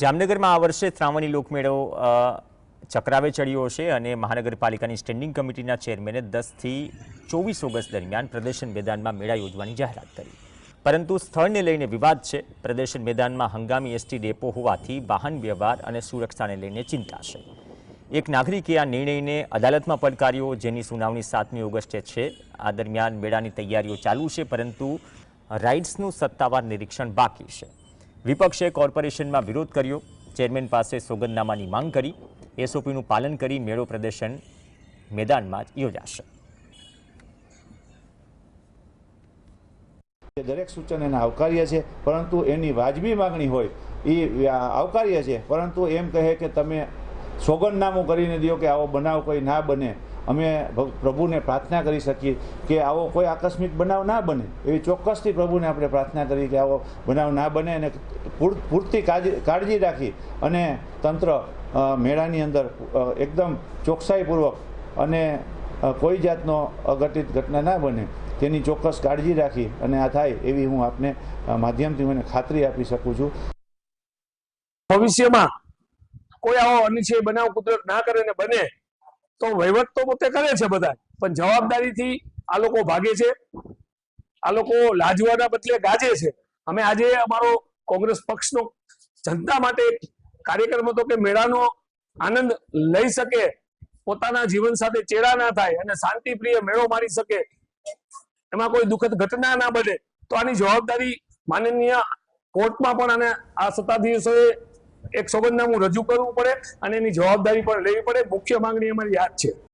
જામનગરમાં આ વર્ષે શ્રાવણી લોકમેળો ચક્રાવે ચડ્યો છે અને મહાનગરપાલિકાની સ્ટેન્ડિંગ કમિટીના ચેરમેને દસથી ચોવીસ ઓગસ્ટ દરમિયાન પ્રદર્શન મેદાનમાં મેળા યોજવાની જાહેરાત કરી. પરંતુ સ્થળને લઈને વિવાદ છે. પ્રદર્શન મેદાનમાં હંગામી એસટી ડેપો હોવાથી વાહન વ્યવહાર અને સુરક્ષાને લઈને ચિંતા છે. એક નાગરિકે આ નિર્ણયને અદાલતમાં પડકાર્યો જેની સુનાવણી સાતમી ઓગસ્ટે છે. આ દરમિયાન મેળાની તૈયારીઓ ચાલુ છે, પરંતુ રાઇડ્સનું સત્તાવાર નિરીક્ષણ બાકી છે. વિપક્ષે કોર્પોરેશનમાં વિરોધ કર્યો. ચેરમેન પાસે સોગંદનામાની માંગ કરી. એસઓપીનું પાલન કરી મેળો પ્રદર્શન મેદાનમાં જ યોજાશે. દરેક સૂચન એને આવકાર્ય છે, પરંતુ એની વાજબી માગણી હોય, એ આવકાર્ય છે, પરંતુ એમ કહે કે તમે સોગંદનામું કરીને દો કે આવો બનાવ કોઈ ના બને. અમે પ્રભુને પ્રાર્થના કરી શકીએ કે આવો કોઈ આકસ્મિક બનાવ ના બને. એવી ચોક્કસથી પ્રભુને આપણે પ્રાર્થના કરી કે આવો બનાવ ના બને અને પૂર- પૂરતી કાળજી રાખી અને તંત્ર મેળાની અંદર એકદમ ચોકસાઈપૂર્વક અને કોઈ જાતનો અઘટિત ઘટના ના બને તેની ચોક્કસ કાળજી રાખી અને આ થાય એવી હું આપને માધ્યમથી મને ખાતરી આપી શકું છું. ભવિષ્યમાં કોઈ આવો અનિશ્ચય બનાવ કુદરત ના કરે ને બને તો વહીવટ તો પોતે કરે છે બધા પણ જવાબદારીથી આ લોકો ભાગે છે. આ લોકો લાજવાના બદલે ગાજે છે. અમે આજે અમારો કોંગ્રેસ પક્ષનો જનતા માટે કાર્યક્રમ હતો કે મેળાનો આનંદ લઈ શકે, પોતાના જીવન સાથે ચેડા ના થાય અને શાંતિપ્રિય મેળો મારી શકે, એમાં કોઈ દુઃખદ ઘટના ના બને, તો આની જવાબદારી માનનીય કોર્ટમાં પણ અને આ સત્તાધીશોએ એક સોગંદનામું રજૂ કરવું પડે અને એની જવાબદારી પણ લેવી પડે. મુખ્ય માંગણી અમારી યાદ છે.